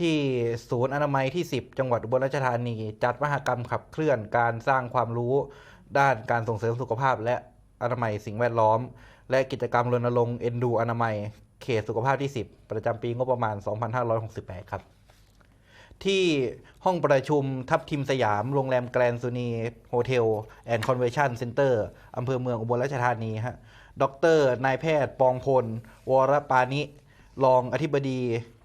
ที่ศูนย์อนามัยที่ 10 จังหวัดอุบลราชธานี จัดมหกรรมขับเคลื่อนการสร้างความรู้ด้านการส่งเสริมสุขภาพ และอนามัยสิ่งแวดล้อม และกิจกรรมรณรงค์เอ็นดูอนามัย เขตสุขภาพที่ 10 ประจำปีงบประมาณ 2568 ครับ ที่ห้องประชุมทับทิมสยาม โรงแรมแกรนซูนีโฮเทลแอนด์คอนเวนชั่นเซ็นเตอร์อำเภอเมืองอุบลราชธานีฮะดรนายแพทย์ปองพล วรปานิ รองอธิบดี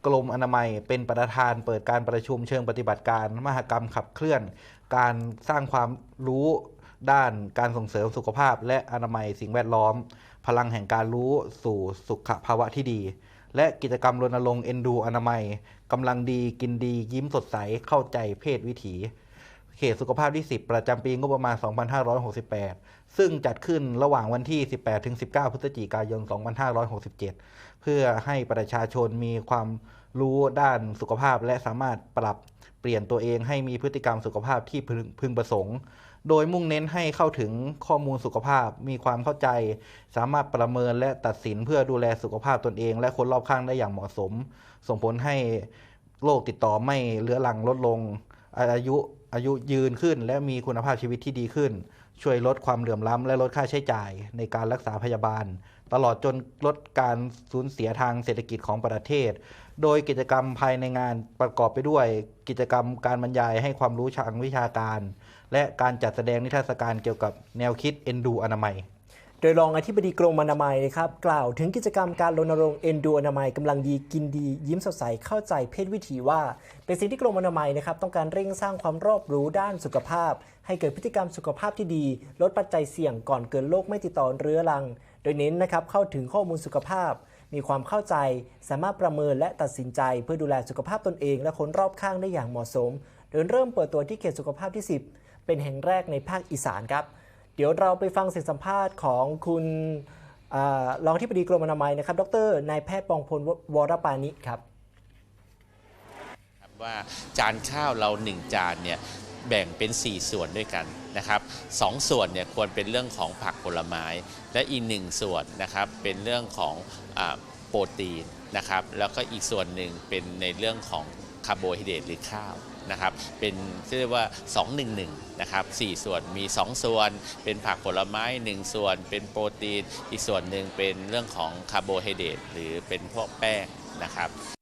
กรมอนามัยเป็นประธานเปิดการประชุมเชิงปฏิบัติการ มหกรรมขับเคลื่อน การสร้างความรู้ด้านการส่งเสริมสุขภาพ และอนามัยสิ่งแวดล้อม พลังแห่งการรู้สู่สุขภาวะที่ดี และกิจกรรมรณรงค์เอ็นดูอนามัยกำลังดีกินดียิ้มสดใสเข้าใจเพศวิถี เขตสุขภาพที่ 10 ประจำปีงบประมาณ 2568 ซึ่งจัดขึ้นระหว่างวันที่ 18-19 พฤศจิกายน 2567 เพื่อให้ประชาชนมีความรู้ด้านสุขภาพและสามารถปรับเปลี่ยนตัวเองให้มีพฤติกรรมสุขภาพที่พึงพงประสงค์ โดยมุ่งเน้นให้เข้าถึงข้อมูลสุขภาพ มีความเข้าใจ สามารถประเมินและตัดสินเพื่อดูแลสุขภาพตนเอง และคนรอบข้างได้อย่างเหมาะสม ส่งผลให้โรคติดต่อไม่เรื้อรังลดลง อายุอายุยืนขึ้น และมีคุณภาพชีวิตที่ดีขึ้น ช่วยลดความเหลื่อมล้ำ และลดค่าใช้จ่ายในการรักษาพยาบาล ตลอดจนลดการสูญเสียทางเศรษฐกิจของประเทศ โดยกิจกรรมภายในงานประกอบไปด้วย กิจกรรมการบรรยายให้ความรู้ทางวิชาการ และการจัดแสดงนิทรรศการเกี่ยวกับแนวคิดเอ็นดูอนามัย โดยรองอธิบดีกรมอนามัยนะครับกล่าวถึงกิจกรรมการรณรงค์เอ็นดูอนามัยกำลังดีกินดี ยิ้มสดใสเข้าใจเพศวิถีว่า เป็นสิ่งที่กรมอนามัยนะครับต้องการเร่งสร้างความรอบรู้ด้านสุขภาพ ให้เกิดพฤติกรรมสุขภาพที่ดี ลดปัจจัยเสี่ยงก่อนเกิดโรคไม่ติดต่อเรื้อรัง โดยเน้นนะครับเข้าถึงข้อมูลสุขภาพ มีความเข้าใจ สามารถประเมินและตัดสินใจ เพื่อดูแลสุขภาพตนเอง และคนรอบข้างได้อย่างเหมาะสม โดยเริ่มเปิดตัวที่เขตสุขภาพที่ 10 เป็นแห่งแรกในภาคอีสานครับ เดี๋ยวเราไปฟังเสียงสัมภาษณ์ของคุณรองที่ปดีกรมอนามัยนะครับ ดรนายแพทย์ปองพลวรปานิครับ ว่าจานข้าวเราหนึ่งจานเนี่ยแบ่งเป็น 4 ส่วนด้วยกันนะครับสองส่วนเนี่ยควรเป็นเรื่องของผักผลไม้ และอีกหนึ่งส่วนนะครับเป็นเรื่องของอโปรตีนนะครับแล้วก็อีกส่วนหนึ่งเป็นในเรื่องของ คาร์โบไฮเดรตหรือข้าวนะครับเป็นที่เรียกว่า 211นะครับ4ส่วนมี 2 ส่วน เป็นผักผลไม้ 1 ส่วน เป็นโปรตีน อีกส่วนหนึ่งเป็นเรื่องของคาร์โบไฮเดรตหรือเป็นพวกแป้งนะครับ